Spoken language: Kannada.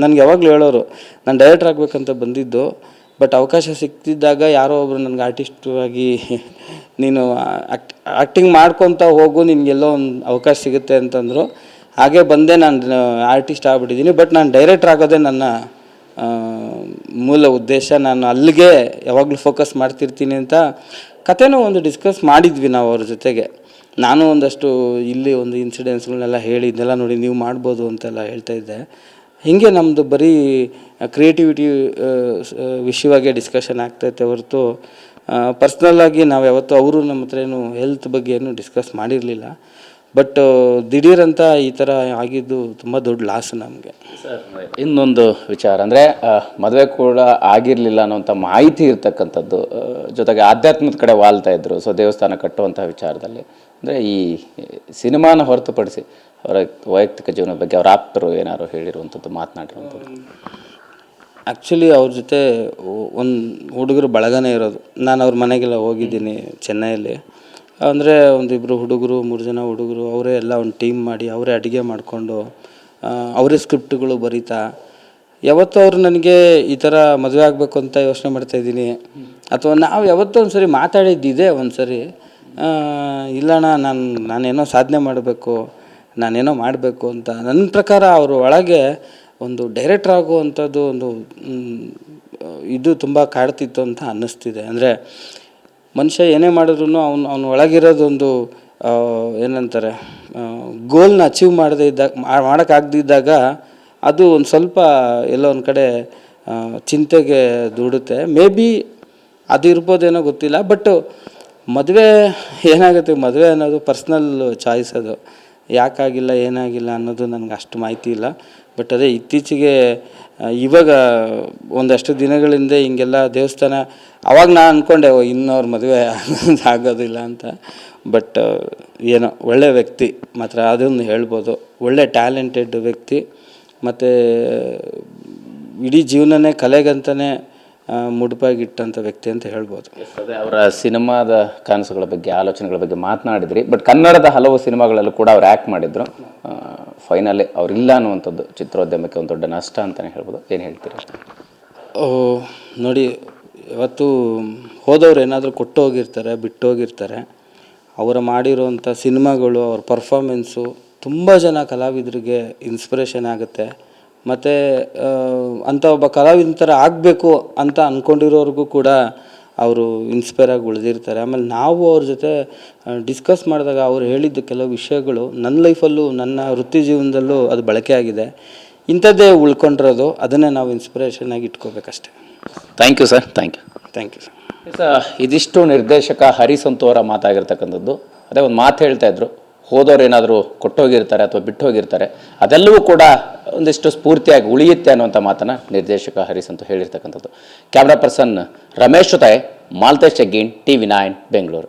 ನನಗೆ ಯಾವಾಗಲೂ ಹೇಳೋರು, ನಾನು ಡೈರೆಕ್ಟರ್ ಆಗಬೇಕಂತ ಬಂದಿದ್ದು ಬಟ್ ಅವಕಾಶ ಸಿಕ್ತಿದ್ದಾಗ ಯಾರೋ ಒಬ್ಬರು ನನಗೆ ಆರ್ಟಿಸ್ಟ್ ಆಗಿ ನೀನು ಆ್ಯಕ್ಟ್ ಆ್ಯಕ್ಟಿಂಗ್ ಮಾಡ್ಕೊತ ಹೋಗು, ನಿನಗೆಲ್ಲೋ ಒಂದು ಅವಕಾಶ ಸಿಗುತ್ತೆ ಅಂತಂದರು. ಹಾಗೆ ಬಂದೆ ನಾನು ಆರ್ಟಿಸ್ಟ್ ಆಗಿಬಿಟ್ಟಿದ್ದೀನಿ ಬಟ್ ನಾನು ಡೈರೆಕ್ಟರ್ ಆಗೋದೇ ನನ್ನ ಮೂಲ ಉದ್ದೇಶ. ನಾನು ಅಲ್ಲಿಗೆ ಯಾವಾಗಲೂ ಫೋಕಸ್ ಮಾಡ್ತಿರ್ತೀನಿ ಅಂತ ಕಥೆನೂ ಒಂದು ಡಿಸ್ಕಸ್ ಮಾಡಿದ್ವಿ ನಾವು ಅವ್ರ ಜೊತೆಗೆ. ನಾನು ಒಂದಷ್ಟು ಇಲ್ಲಿ ಒಂದು ಇನ್ಸಿಡೆನ್ಸ್ಗಳನ್ನೆಲ್ಲ ಹೇಳಿ ಇದನ್ನೆಲ್ಲ ನೋಡಿ ನೀವು ಮಾಡ್ಬೋದು ಅಂತೆಲ್ಲ ಹೇಳ್ತಾ ಇದ್ದೆ. ಹೀಗೆ ನಮ್ಮದು ಬರೀ ಕ್ರಿಯೇಟಿವಿಟಿ ವಿಷಯವಾಗಿ ಡಿಸ್ಕಷನ್ ಆಗ್ತೈತೆ ಹೊರತು ಪರ್ಸ್ನಲ್ಲಾಗಿ ನಾವು ಯಾವತ್ತೂ ಅವರು ನಮ್ಮ ಹತ್ರ ಏನು ಹೆಲ್ತ್ ಬಗ್ಗೆ ಏನು ಡಿಸ್ಕಸ್ ಮಾಡಿರಲಿಲ್ಲ. ಬಟ್ ದಿಢೀರಂತ ಈ ಥರ ಆಗಿದ್ದು ತುಂಬ ದೊಡ್ಡ ಲಾಸ್ ನಮಗೆ. ಇನ್ನೊಂದು ವಿಚಾರ. ಅಂದರೆ ಮದುವೆ ಕೂಡ ಆಗಿರಲಿಲ್ಲ ಅನ್ನೋಂಥ ಮಾಹಿತಿ ಇರ್ತಕ್ಕಂಥದ್ದು ಜೊತೆಗೆ ಆಧ್ಯಾತ್ಮದ ಕಡೆ ವಾಲ್ತಾ ಇದ್ದರು ಸೊ ದೇವಸ್ಥಾನ ಕಟ್ಟುವಂಥ ವಿಚಾರದಲ್ಲಿ. ಅಂದರೆ ಈ, ಸಿನಿಮಾನ ಹೊರತುಪಡಿಸಿ ಅವರ ವೈಯಕ್ತಿಕ ಜೀವನದ ಬಗ್ಗೆ ಅವರ ಆಪ್ತರು ಏನಾದ್ರು ಹೇಳಿರುವಂಥದ್ದು, ಮಾತನಾಡಿರುವಂಥದ್ದು? ಆ್ಯಕ್ಚುಲಿ ಅವ್ರ ಜೊತೆ ಒಂದು ಹುಡುಗರು ಬಳಗನೇ ಇರೋದು. ನಾನು ಅವ್ರ ಮನೆಗೆಲ್ಲ ಹೋಗಿದ್ದೀನಿ ಚೆನ್ನೈಯಲ್ಲಿ. ಅಂದರೆ ಒಂದಿಬ್ಬರು ಹುಡುಗರು, ಮೂರು ಜನ ಹುಡುಗರು, ಅವರೇ ಎಲ್ಲ ಒಂದು ಟೀಮ್ ಮಾಡಿ ಅವರೇ ಅಡುಗೆ ಮಾಡಿಕೊಂಡು ಅವರೇ ಸ್ಕ್ರಿಪ್ಟ್ಗಳು ಬರೀತಾ. ಯಾವತ್ತೂ ಅವರು ನನಗೆ ಈ ಥರ ಮದುವೆ ಆಗಬೇಕು ಅಂತ ಯೋಚನೆ ಮಾಡ್ತಾ ಇದ್ದೀನಿ. ಅಥವಾ ನಾವು ಯಾವತ್ತೂ ಒಂದು ಸರಿ ಮಾತಾಡಿದ್ದಿದೆ ಒಂದು ಸರಿ ಇಲ್ಲಣ್ಣ, ನಾನು, ನಾನೇನೋ ಸಾಧನೆ ಮಾಡಬೇಕು. ನಾನೇನೋ ಮಾಡಬೇಕು ಅಂತ. ನನ್ನ ಪ್ರಕಾರ ಅವರು ಒಳಗೆ ಒಂದು ಡೈರೆಕ್ಟ್ರ್ ಆಗುವಂಥದ್ದು ಒಂದು ಇದು ತುಂಬ ಕಾಡ್ತಿತ್ತು ಅಂತ ಅನ್ನಿಸ್ತಿದೆ. ಅಂದರೆ ಮನುಷ್ಯ ಏನೇ ಮಾಡಿದ್ರು ಅವ್ನು, ಅವ್ನ ಒಳಗಿರೋದೊಂದು ಏನಂತಾರೆ ಗೋಲ್ನ ಅಚೀವ್ ಮಾಡದೇ ಇದ್ದಾಗ ಮಾಡೋಕ್ಕಾಗದಿದ್ದಾಗ ಅದು ಒಂದು ಸ್ವಲ್ಪ ಎಲ್ಲೋ ಒಂದು ಕಡೆ ಚಿಂತೆಗೆ ದೂಡುತ್ತೆ. ಮೇ ಬಿ ಅದು ಇರ್ಬೋದೇನೋ ಗೊತ್ತಿಲ್ಲ ಬಟ್ ಮದುವೆ ಏನಾಗುತ್ತೆ, ಮದುವೆ ಅನ್ನೋದು ಪರ್ಸ್ನಲ್ ಚಾಯ್ಸ್ ಅದು. ಯಾಕಾಗಿಲ್ಲ, ಏನಾಗಿಲ್ಲ ಅನ್ನೋದು ನನಗೆ ಅಷ್ಟು ಮಾಹಿತಿ ಇಲ್ಲ. ಬಟ್ ಅದೇ ಇತ್ತೀಚೆಗೆ ಇವಾಗ ಒಂದಷ್ಟು ದಿನಗಳಿಂದ ಹಿಂಗೆಲ್ಲ ದೇವಸ್ಥಾನ, ಅವಾಗ ನಾನು ಅಂದ್ಕೊಂಡೆ ಓ ಇನ್ನವ್ರ ಮದುವೆ ಆಗೋದಿಲ್ಲ ಅಂತ. ಬಟ್ ಏನೋ ಒಳ್ಳೆ ವ್ಯಕ್ತಿ ಮಾತ್ರ ಅದನ್ನು ಹೇಳ್ಬೋದು. ಒಳ್ಳೆ ಟ್ಯಾಲೆಂಟೆಡ್ ವ್ಯಕ್ತಿ. ಮತ್ತು ಇಡೀ ಜೀವನನೇ ಕಲೆಗಂತಲೇ ಮುಡುಪಾಗಿಟ್ಟಂಥ ವ್ಯಕ್ತಿ ಅಂತ ಹೇಳ್ಬೋದು. ಅದೇ ಅವರ ಸಿನಿಮಾದ ಕನಸುಗಳ ಬಗ್ಗೆ ಆಲೋಚನೆಗಳ ಬಗ್ಗೆ ಮಾತನಾಡಿದ್ರಿ. ಬಟ್ ಕನ್ನಡದ ಹಲವು ಸಿನಿಮಾಗಳಲ್ಲೂ ಕೂಡ ಅವ್ರು ಆ್ಯಕ್ಟ್ ಮಾಡಿದ್ರು. ಫೈನಲಿ ಅವರಿಲ್ಲ ಅನ್ನುವಂಥದ್ದು ಚಿತ್ರೋದ್ಯಮಕ್ಕೆ ಒಂದು ದೊಡ್ಡ ನಷ್ಟ ಅಂತಲೇ ಹೇಳ್ಬೋದು. ಏನು ಹೇಳ್ತೀರಿ? ನೋಡಿ ಇವತ್ತು ಹೋದವ್ರು ಏನಾದರೂ ಕೊಟ್ಟು ಹೋಗಿರ್ತಾರೆ ಬಿಟ್ಟು ಹೋಗಿರ್ತಾರೆ ಅವರು ಮಾಡಿರೋಂಥ ಸಿನಿಮಾಗಳು ಅವ್ರ ಪರ್ಫಾಮೆನ್ಸು ತುಂಬ ಜನ ಕಲಾವಿದರಿಗೆ ಇನ್ಸ್ಪಿರೇಷನ್ ಆಗುತ್ತೆ. ಮತ್ತು ಅಂಥ ಒಬ್ಬ ಕಲಾವಿದನ ಥರ ಆಗಬೇಕು ಅಂತ ಅಂದ್ಕೊಂಡಿರೋರ್ಗೂ ಕೂಡ ಅವರು ಇನ್ಸ್ಪೈರ್ ಆಗಿ ಉಳಿದಿರ್ತಾರೆ. ಆಮೇಲೆ ನಾವು ಅವ್ರ ಜೊತೆ ಡಿಸ್ಕಸ್ ಮಾಡಿದಾಗ ಅವ್ರು ಹೇಳಿದ್ದ ಕೆಲವು ವಿಷಯಗಳು ನನ್ನ ಲೈಫಲ್ಲೂ ನನ್ನ ವೃತ್ತಿ ಜೀವನದಲ್ಲೂ ಅದು ಬಳಕೆ ಆಗಿದೆ. ಇಂಥದ್ದೇ ಉಳ್ಕೊಂಡಿರೋದು ಅದನ್ನೇ ನಾವು ಇನ್ಸ್ಪಿರೇಷನ್ ಆಗಿ ಇಟ್ಕೋಬೇಕಷ್ಟೆ. Thank you sir thank you thank you sir ಇದಿಷ್ಟು ನಿರ್ದೇಶಕ ಹರಿಸಂತು ಅವರ ಮಾತಾಗಿರ್ತಕ್ಕಂಥದ್ದು. ಅದೇ ಒಂದು ಮಾತು ಹೇಳ್ತಾ ಇದ್ರು. ಹೋದವ್ರು ಏನಾದರೂ ಕೊಟ್ಟೋಗಿರ್ತಾರೆ ಅಥವಾ ಬಿಟ್ಟು ಹೋಗಿರ್ತಾರೆ ಅದೆಲ್ಲವೂ ಕೂಡ ಒಂದಿಷ್ಟು ಸ್ಫೂರ್ತಿಯಾಗಿ ಉಳಿಯುತ್ತೆ ಅನ್ನುವಂಥ ಮಾತನ್ನು ನಿರ್ದೇಶಕ ಹರೀಶ್ ಅಂತ ಹೇಳಿರ್ತಕ್ಕಂಥದ್ದು. ಕ್ಯಾಮ್ರಾ ಪರ್ಸನ್ ರಮೇಶ್ ಜೊತೆ ಮಾಲ್ತೇಶ್ ಜಗ್ಗೀನ್ ಟಿ ವಿ ನೈನ್ ಬೆಂಗಳೂರು